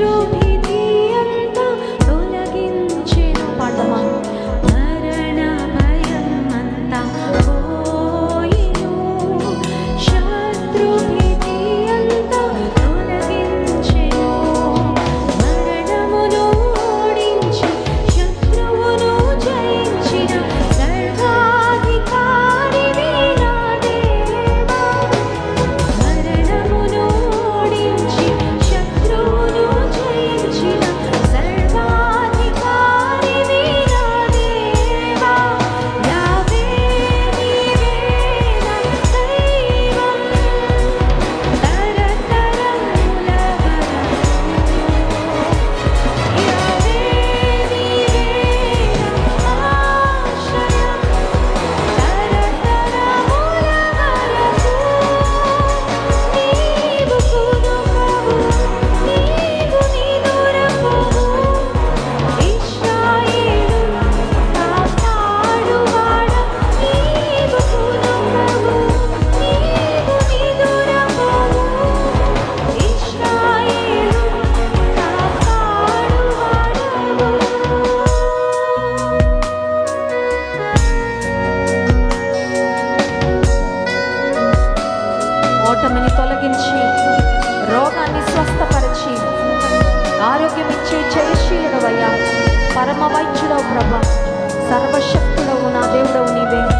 রবি ఇచ్చే పరమ వైద్యుడవు ప్రభ. సర్వశక్తుడవు నా దేవుడవు నీవే.